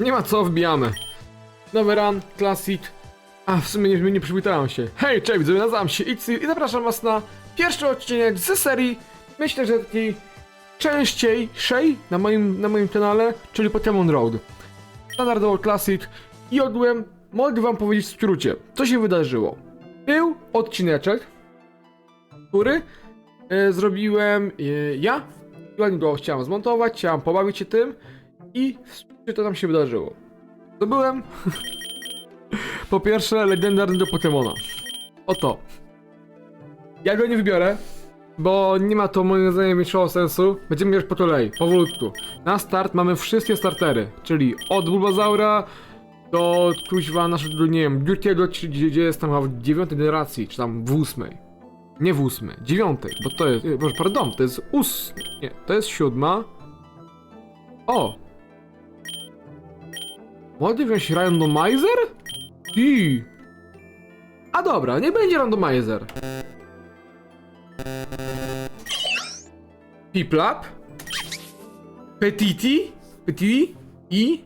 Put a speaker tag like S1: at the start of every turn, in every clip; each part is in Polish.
S1: Nie ma co, wbijamy. Nowy run, classic. A, w sumie nie, nie przywitałem się. Hej, cześć, widzowie, nazywam się Itzy i zapraszam was na pierwszy odcinek z serii, myślę, że takiej częściejszej na moim, na moim kanale, czyli Pokémon Road. Standardowo Classic i ogółem mogę wam powiedzieć w skrócie, co się wydarzyło. Był odcineczek, który e, zrobiłem e, ja. Ładnie go chciałem zmontować, chciałem pobawić się tym i skrócie to nam się wydarzyło. Zdobyłem po pierwsze legendarnego Pokemona. Oto. Ja go nie wybiorę, bo nie ma to moim zdaniem większego sensu. Będziemy bierać po kolei, powolutku. Na start mamy wszystkie startery, czyli od Bulbazaura do kuźwa naszego, nie wiem, Gürkiego, czy gdzie, jest tam w dziewiątej generacji, czy tam w ósmej. Nie w ósmej, dziewiątej, bo to jest, może pardon, to jest ós... nie, to jest siódma. O! Mogę wziąć randomizer? I. A dobra, nie będzie randomizer. Piplap. Petiti. Petiti. I.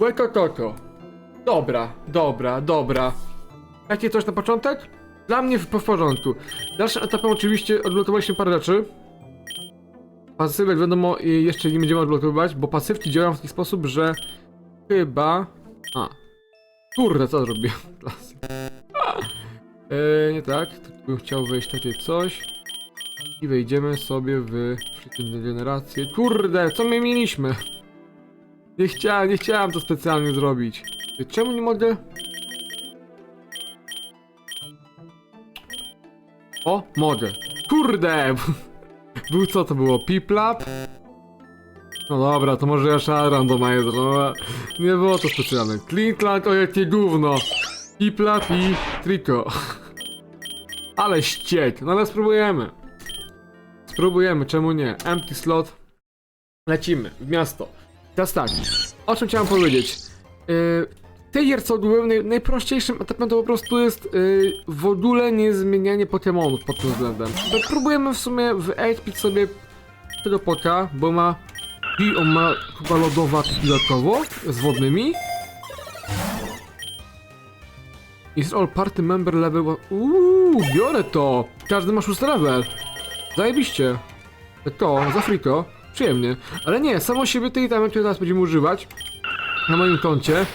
S1: Łekokoko. Dobra, dobra, dobra. Jakie coś na początek? Dla mnie w, w porządku. Dalszym etapem oczywiście odblokowaliśmy parę rzeczy. Pasywek wiadomo jeszcze nie będziemy odblokowywać, bo pasywki działają w taki sposób, że chyba... A. Kurde, co zrobiłem? Eee, nie tak. Bym chciał wejść takie coś. I wejdziemy sobie w przeciwne generacje. Kurde, co my mieliśmy? Nie chciałem, nie chciałem to specjalnie zrobić. Czemu nie mogę? O, mogę. Kurde! Był co to było? Piplap? No dobra, to może jeszcze randomizer, no nie było to specjalne. Clinklank, o jakie gówno! Piplap i triko. Ale ściek, no ale spróbujemy. Spróbujemy, czemu nie? Empty slot. Lecimy, w miasto. Teraz tak, o czym chciałem powiedzieć. Yy, w tej gierce ogółem naj, najprościejszym etapem to po prostu jest yy, w ogóle nie zmienianie Pokémonów pod tym względem. Próbujemy w sumie wyelpić sobie tego poka, bo ma i on ma chyba dodatkowo z wodnymi. Is all party member level. Uuu, biorę to! Każdy ma szósty level. Zajebiście. To, za friko. Przyjemnie. Ale nie, samo siebie tej itemy, które teraz będziemy używać na moim koncie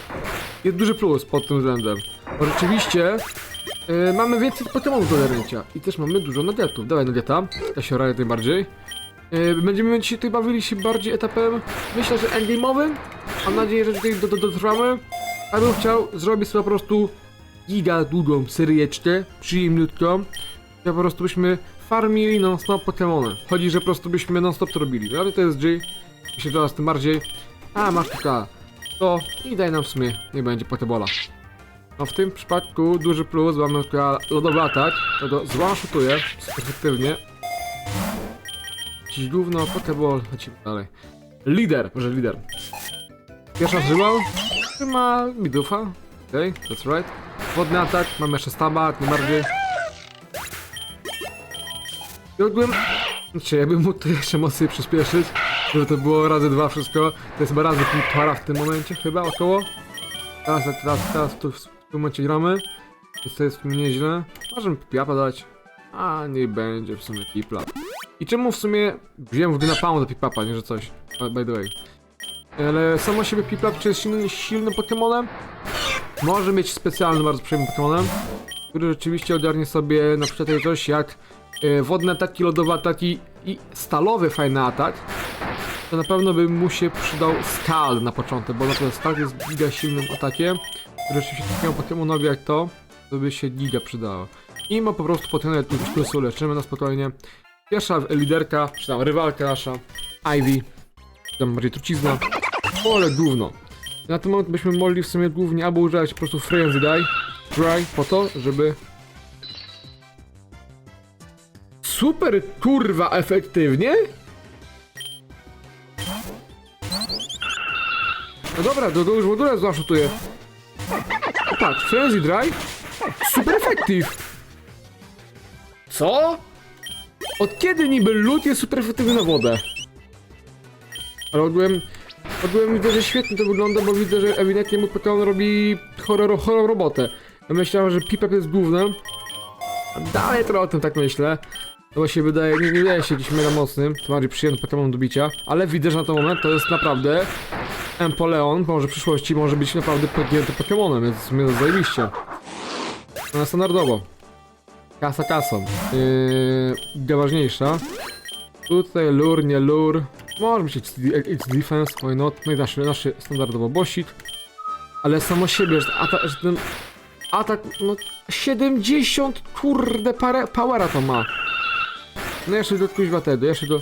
S1: jest duży plus pod tym względem. Bo rzeczywiście yy, mamy więcej Pokémonów do ogarnięcia i też mamy dużo nuggetów. Dawaj nuggeta, Kasiora jak najbardziej. Yy, będziemy dzisiaj tutaj bawili się bardziej etapem, myślę, że endgame'owym. Mam nadzieję, że tutaj do, do, dotrwamy. A bym chciał zrobić sobie po prostu giga długą seryjeczkę, przyjemniutką. Ja po prostu byśmy farmili non-stop Pokémony. Chodzi, że po prostu byśmy non-stop to robili. Ale to jest G. Myślę, że teraz tym bardziej. A, masz tylko to i daj nam w sumie, nie będzie Pokebola. No w tym przypadku duży plus, mamy tylko lodowy atak, to go zwanshootuje efektywnie. Dziś gówno, Pokeball, lecimy dalej. Lider, może lider. Pierwsza żyła, ma midufa, okej, okay, that's right. Wodny atak, mamy jeszcze staba, jak najbardziej. I ogółem, znaczy jakbym mógł to jeszcze mocniej przyspieszyć, żeby to było razy dwa wszystko, to jest chyba razy półtora w tym momencie chyba około. Teraz, teraz, teraz tu w tym momencie gramy, więc to jest nieźle. Możemy piapa dać, a nie będzie w sumie pipla. I czemu w sumie wziąłem w ogóle na do pipapa, nie że coś, by the way. Ale samo siebie piplap, czy jest silny, silnym Pokemonem? Może mieć specjalny, bardzo przyjemny Pokemonem, który rzeczywiście ogarnie sobie na przykład takie coś jak e, wodne ataki, lodowe ataki i stalowy fajny atak, to na pewno by mu się przydał Skal na początek, bo naprawdę Skal jest giga silnym atakiem, który rzeczywiście takiemu Pokemonowi jak to, to by się giga przydało. I ma po prostu potencjał plusu, leczymy na spokojnie. Pierwsza liderka, czy tam rywalka nasza, Ivy, czy tam bardziej trucizna, ale gówno. Na ten moment byśmy mogli w sumie głównie albo używać po prostu Frenzy Dry, Dry po to, żeby super kurwa efektywnie? No dobra, do, do już w ogóle zaszutuję. O patrz, Frenzy Dry, super efektyw. Co? Od kiedy niby lód jest super efektywny na wodę? Ale ogółem Ogółem widzę, że świetnie to wygląda, bo widzę, że ewidentnie mój Pokémon robi horror, horror robotę. Ja myślałem, że Pipep jest głównym. Dalej trochę o tym tak myślę. No bo się wydaje, nie, nie wydaje się jakiś mega mocnym, to bardziej przyjemny Pokémon do bicia, ale widzę, że na ten moment to jest naprawdę Empoleon, może w przyszłości może być naprawdę podjęty Pokémonem, więc to zajebiście. No standardowo. Kasa kasą. Yy, ważniejsza. Tutaj lure, nie lure. Może być it's, it's defense, why not? No i nasz, nasz standardowo bossik. Ale samo siebie, że, ata, że ten atak, no 70 kurde parę, powera to ma. No jeszcze do kuźwa tego, jeszcze do...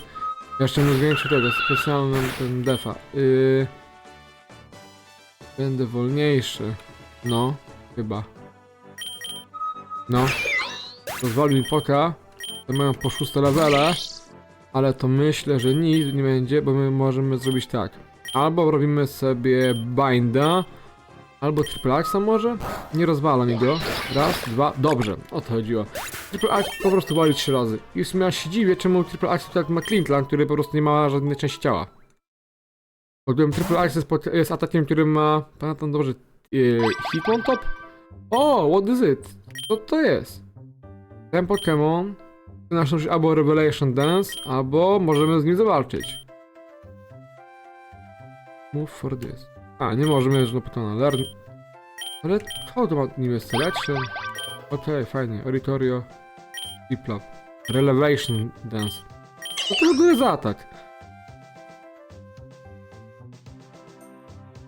S1: Jeszcze nie zwiększy tego, specjalny ten defa. Yy, będę wolniejszy. No, chyba. No. Pozwolił mi poka. To mają po szóste levele. Ale to myślę, że nic nie będzie, bo my możemy zrobić tak. Albo robimy sobie binda, albo triple axa może? Nie rozwala mi go. Raz, dwa, dobrze, o to chodziło. Triple axe po prostu wali trzy razy. I w sumie się dziwię, czemu triple axe tak ma Clintland, który po prostu nie ma żadnej części ciała. Bo gdybym triple axe jest, jest atakiem, który ma, pamiętam dobrze, yy, hit on top? O, what is it? Co to jest? Ten Pokémon nasz użyć albo Revelation Dance, albo możemy z nim zawalczyć. Move for this. A, nie możemy już na Pokémon Learn. Ale co to ma niby Selection? Okej, fajnie. Oratorio. Diplop. Relevation Dance. Co to w ogóle za atak?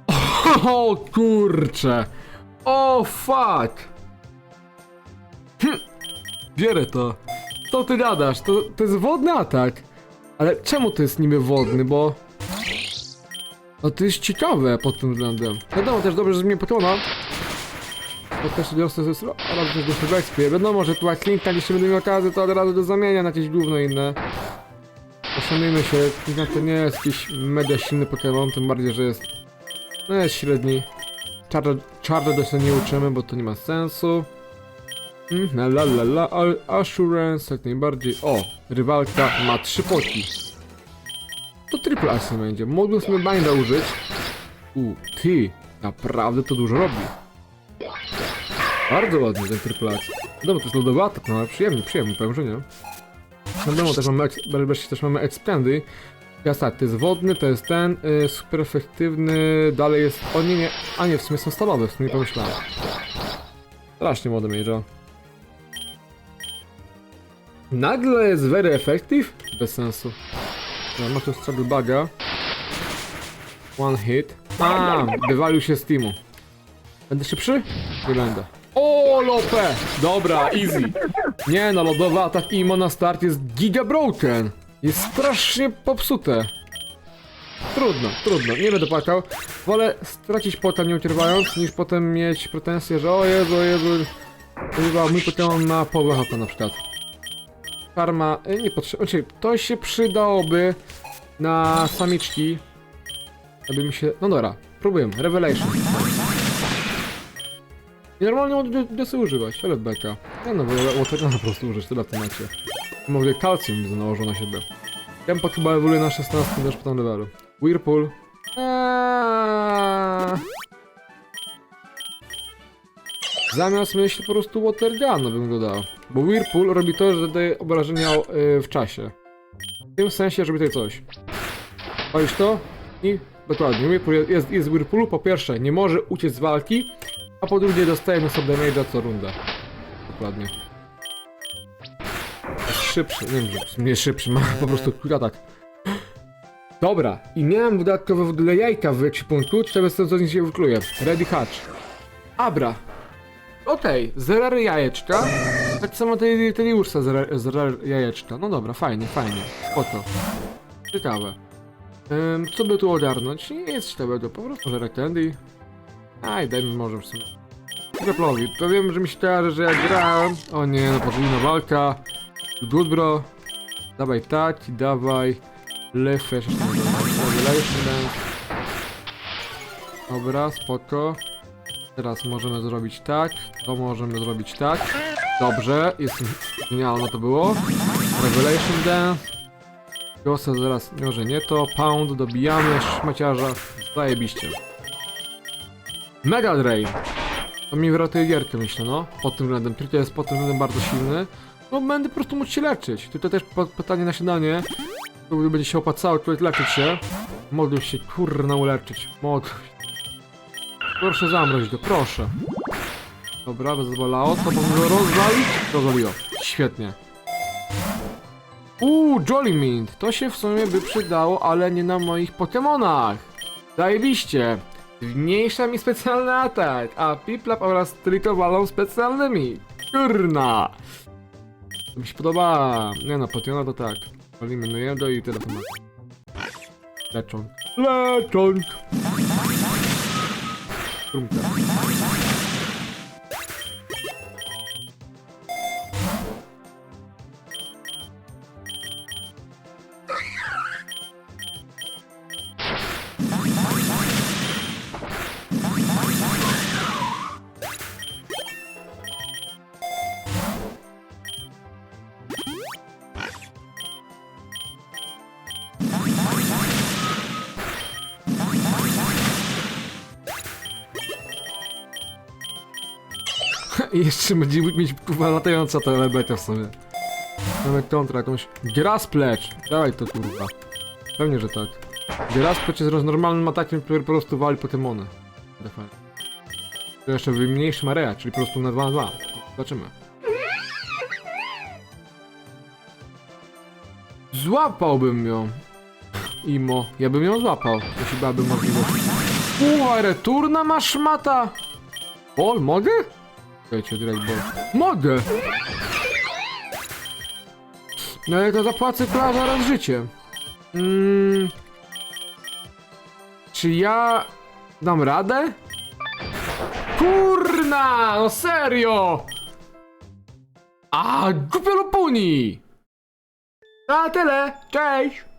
S1: O kurcze! O fuck! Bierę to. Co ty gadasz? To, to jest wodny atak. Ale czemu to jest niby wodny, bo... No to jest ciekawe pod tym względem. Wiadomo też dobrze, że mnie potona. Bo też wiosnę ze sro... A razu też do ekspie. Wiadomo, że tu Klinktan jeśli będę miał okazję, to od razu do zamienia na jakieś gówno inne. Poszanujmy się, Klinktan to nie jest jakiś mega silny Pokémon, tym bardziej, że jest... No jest średni. Czarne, czarne do się nie uczymy, bo to nie ma sensu. Mm, la la la, assurance jak najbardziej. O, rywalka ma trzy poki. To triple axe będzie. Mógłbym sobie binda użyć. U, ty, naprawdę to dużo robi. Bardzo ładny ten triple axe. Dobra, to jest lodowy atak, no ale przyjemny, przyjemny, powiem, że nie. Wiadomo, też mamy, też mamy expandy. Teraz tak, to jest wodny, to jest ten, y, super efektywny, dalej jest, o nie, nie, a nie, w sumie są stalowe, w sumie nie pomyślałem. Strasznie młody Major. Nagle jest very effective? Bez sensu. No, ma tu buga. One hit. A, wywalił się z teamu. Będę szybszy? Nie będę. O, Lope! Dobra, easy. Nie no, lodowy atak Imo na start jest giga broken. Jest strasznie popsute. Trudno, trudno, nie będę płakał. Wolę stracić pota nie ucierpiając, niż potem mieć pretensje, że o Jezu, o Jezu. Chyba mój Pokémon ma połowę na przykład. Farma, y, nie potrzeba, znaczy, to się przydałoby na samiczki. Aby mi się, no dobra, próbujemy, Revelation. I normalnie mogę sobie używać, ale beka. Ja no, Watergana po prostu użyć, tyle w temacie. Mówię, kalcium nałożę na siebie. Tempo chyba ewoluuje na 16 też po tym levelu. Whirlpool. Eee. Zamiast myśl po prostu Watergana bym go dał. Bo Whirlpool robi to, że daje obrażenia y, w czasie. W tym sensie, żeby tutaj coś. Palisz to i dokładnie. Whirlpool jest, jest, Whirlpoolu. Po pierwsze, nie może uciec z walki, a po drugie dostaje na sobie damage'a co rundę. Dokładnie. Szybszy, nie wiem, nie szybszy, ma po prostu attack. Dobra, i miałem dodatkowe w ogóle jajka w ekwipunku, trzeba z tego co się wykluje. Ready hatch. Abra. Okej, zerary jajeczka. Tak samo tej Teliusa zerar jajeczka. No dobra, fajnie, fajnie. Spoko. Ciekawe. Ym, co by tu ogarnąć? Nic ciekawego, po prostu żerę candy. Aj, dajmy może w sumie. Graplowi. To wiem, że mi się kojarzy, że jak grałem... O nie, no podwójna walka. Good bro. Dawaj tak dawaj... Revelation Dance. Dobra, spoko. Teraz możemy zrobić tak. To możemy zrobić tak. Dobrze, jest genialne to było. Revelation Dance. Gosa zaraz, może nie to, pound, dobijamy szmaciarza, zajebiście. Mega Drain. To mi wyratuje gierkę, myślę, no. Pod tym względem. Trio jest pod tym względem bardzo silny. No, będę po prostu mógł się leczyć. Tutaj też pytanie na śniadanie. Będzie się opłacało tutaj leczyć się. Modlił się, kurna, uleczyć. Się. Proszę zamrozić go, proszę. Dobra, bezbolało. To powinno rozwalić? Rozwaliło. Świetnie. Uuu, Jolly Mint. To się w sumie by przydało, ale nie na moich Pokemonach. Zajebiście. Zmniejsza mi specjalny atak, a Piplap oraz Trito walą specjalnymi. Kurna. To mi się podoba. Nie no, Potiona to tak. Eliminuję do i tyle to ma. Leczonk. Leczonk. Trunca. I jeszcze będzie mieć kurwa latająca ta lebeta w sobie. Mamy kontra jakąś. Grasplecz! Dawaj to kurwa. Pewnie, że tak. Grasplecz jest normalnym atakiem, który po prostu wali Pokemony. Define. To jeszcze mniejszy Marea, czyli po prostu na 2 na 2. Zobaczymy. Złapałbym ją. Imo, ja bym ją złapał, jeśli byłaby możliwość. Uła, returna masz mata! Bol, mogę? Czekajcie, Drake Ball. Mogę! No ale to zapłacę chyba zaraz życie. Mm. Czy ja dam radę? Kurna! No serio! A, głupio lupuni! A tyle! Cześć!